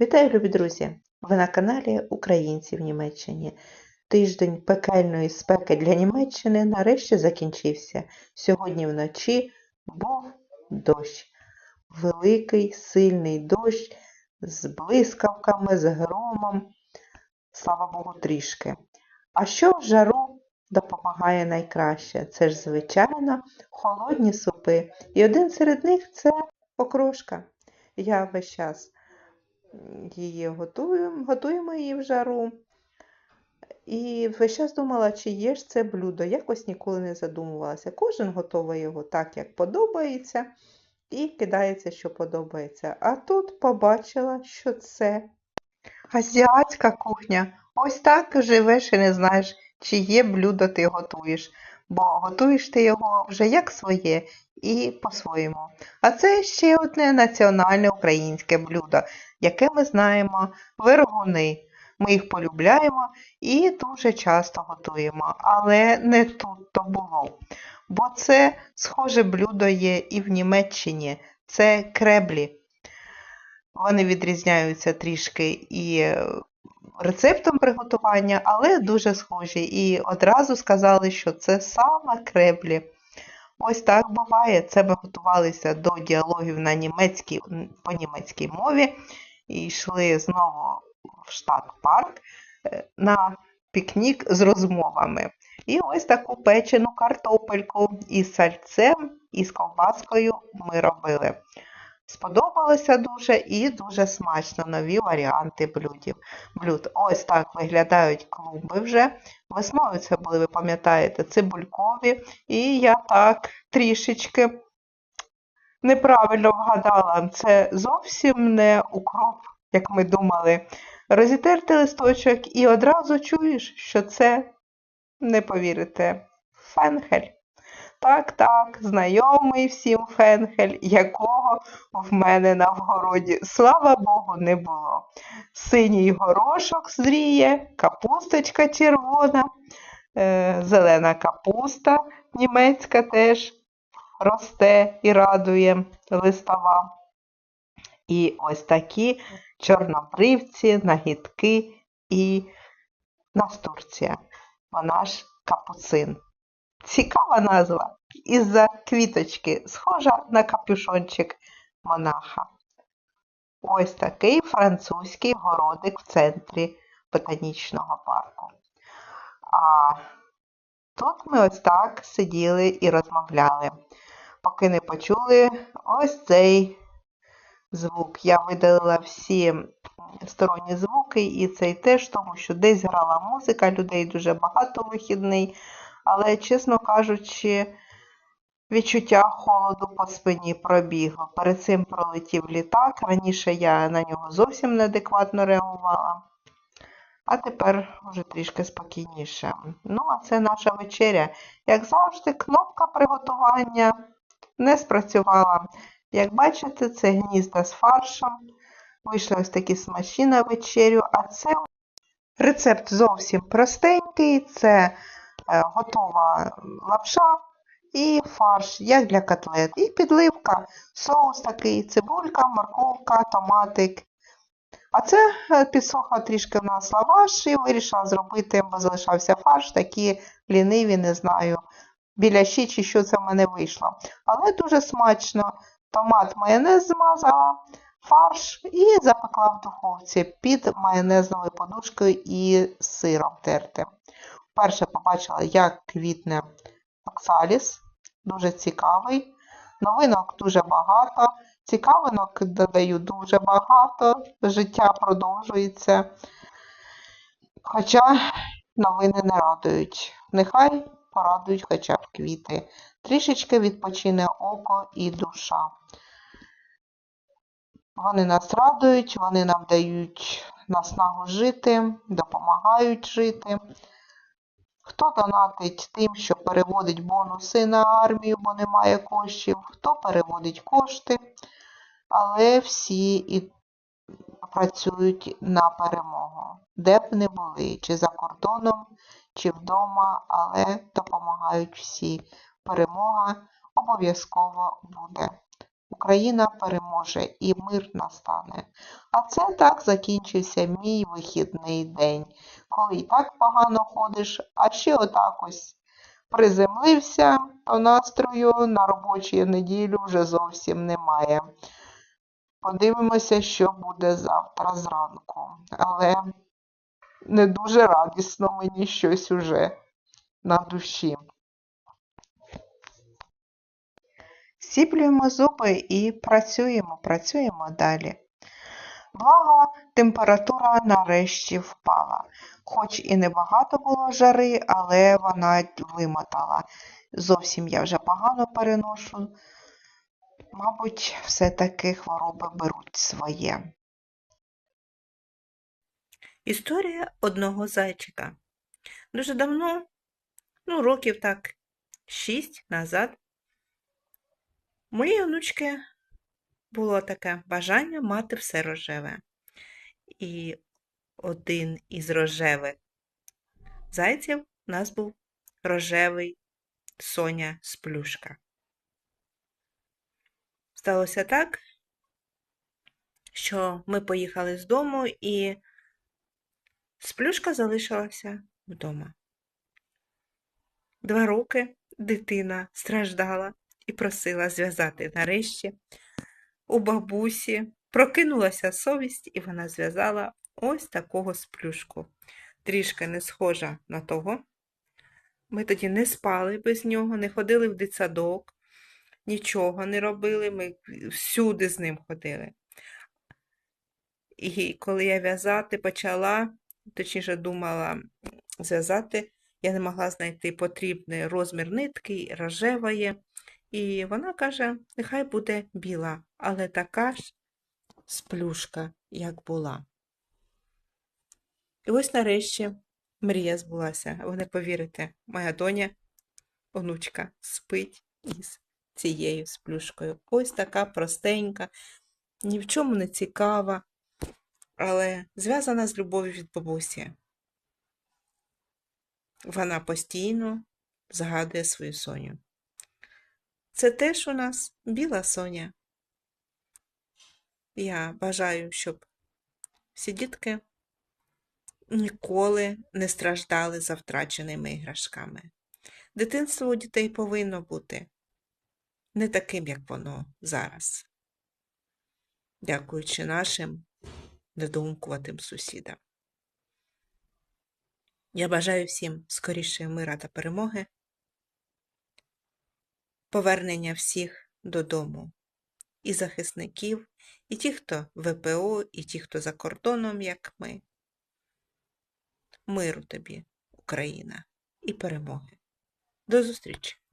Вітаю, любі друзі! Ви на каналі Українці в Німеччині. Тиждень пекельної спеки для Німеччини нарешті закінчився. Сьогодні вночі був дощ. Великий, сильний дощ з блискавками, з громом. Слава Богу, трішки. А що в жару допомагає найкраще? Це ж, звичайно, холодні супи. І один серед них це окрошка. Я весь час її готуємо, готуємо її в жару. І весь час думала, чи є ж це блюдо. Якось ніколи не задумувалася. Кожен готує його так, як подобається, і кидається, що подобається. А тут побачила, що це азіатська кухня. Ось так живеш і не знаєш, чи є блюдо ти готуєш. Бо готуєш ти його вже як своє і по-своєму. А це ще одне національне українське блюдо, яке ми знаємо вергуни. Ми їх полюбляємо і дуже часто готуємо. Але не тут то було. Бо це схоже блюдо є і в Німеччині. Це креблі. Вони відрізняються трішки і е, рецептом приготування, але дуже схожі. І одразу сказали, що це саме креблі. Ось так буває. Це ми готувалися до діалогів на німецькій, по німецькій мові і йшли знову в штат парк е, на пікнік з розмовами. І ось таку печену картопельку із сальцем і з ковбаскою ми робили. Сподобалося дуже і дуже смачно нові варіанти блюдів. блюд. Ось так виглядають клумби вже. Весною це були, ви пам'ятаєте, цибулькові. І я так трішечки неправильно вгадала. Це зовсім не укроп, як ми думали. Розітерти листочок і одразу чуєш, що це, не повірите, фенхель. Так, так, знайомий всім фенхель, якого в мене на вгороді, слава Богу, не було. Синій горошок зріє, капусточка червона, е, зелена капуста німецька теж росте і радує листова. І ось такі чорнобривці, нагідки і настурція. Вона ж капуцин. Цікава назва. Із-за квіточки, схожа на капюшончик монаха. Ось такий французький городик в центрі ботанічного парку. А тут ми ось так сиділи і розмовляли, поки не почули ось цей звук. Я видалила всі сторонні звуки, і цей теж, тому що десь грала музика, людей дуже багато вихідний. Але, чесно кажучи, відчуття холоду по спині пробігло. Перед цим пролетів літак. Раніше я на нього зовсім неадекватно реагувала. А тепер вже трішки спокійніше. Ну, а це наша вечеря. Як завжди, кнопка приготування не спрацювала. Як бачите, це гнізда з фаршем. Вийшли ось такі смачні на вечерю, а це рецепт зовсім простенький. Це Е, готова лапша і фарш, як для котлет. І підливка, соус такий, цибулька, морковка, томатик. А це е, підсохла трішки в нас лаваш і вирішила зробити, бо залишався фарш, такі ліниві, не знаю, біляші чи що це в мене вийшло. Але дуже смачно. Томат майонез змазала, фарш і запекла в духовці під майонезною подушкою і сиром тертим. Вперше побачила, як квітне оксаліс, дуже цікавий. Новинок дуже багато. Цікавинок додаю дуже багато, життя продовжується. Хоча новини не радують. Нехай порадують хоча б квіти. Трішечки відпочине око і душа. Вони нас радують, вони нам дають наснагу жити, допомагають жити. Хто донатить тим, що переводить бонуси на армію, бо немає коштів, хто переводить кошти, але всі і працюють на перемогу, де б не були, чи за кордоном, чи вдома, але допомагають всі. Перемога обов'язково буде. Україна переможе і мир настане. А це так закінчився мій вихідний день, коли і так погано ходиш, а ще отак ось приземлився, то настрою на робочу неділю вже зовсім немає. Подивимося, що буде завтра зранку. Але не дуже радісно мені щось уже на душі. Сіплюємо зуби і працюємо, працюємо далі. Благо, температура нарешті впала. Хоч і небагато було жари, але вона вимотала. Зовсім я вже погано переношу. Мабуть, все-таки хвороби беруть своє. Історія одного зайчика. Дуже давно, ну, років так шість назад, моєї онучки було таке бажання мати все рожеве. І один із рожевих зайців у нас був рожевий Соня Сплюшка. Сталося так, що ми поїхали з дому і Сплюшка залишилася вдома. Два роки дитина страждала і просила зв'язати нарешті у бабусі. Прокинулася совість, і вона зв'язала ось такого сплюшку. Трішки не схожа на того. Ми тоді не спали без нього, не ходили в дитсадок, нічого не робили, ми всюди з ним ходили. І коли я в'язати почала, точніше думала зв'язати, я не могла знайти потрібний розмір нитки, рожевої. І вона каже, нехай буде біла, але така ж сплюшка, як була. І ось нарешті мрія збулася. Ви не повірите, моя доня, онучка, спить із цією сплюшкою. Ось така простенька, ні в чому не цікава, але зв'язана з любов'ю від бабусі. Вона постійно згадує свою соню. Це теж у нас біла соня. Я бажаю, щоб всі дітки ніколи не страждали за втраченими іграшками. Дитинство у дітей повинно бути не таким, як воно зараз, дякуючи нашим недоумкуватим сусідам. Я бажаю всім скорішої мира та перемоги, повернення всіх додому, і захисників, і ті, хто ВПО, і ті, хто за кордоном, як ми. Миру тобі, Україна, і перемоги. До зустрічі!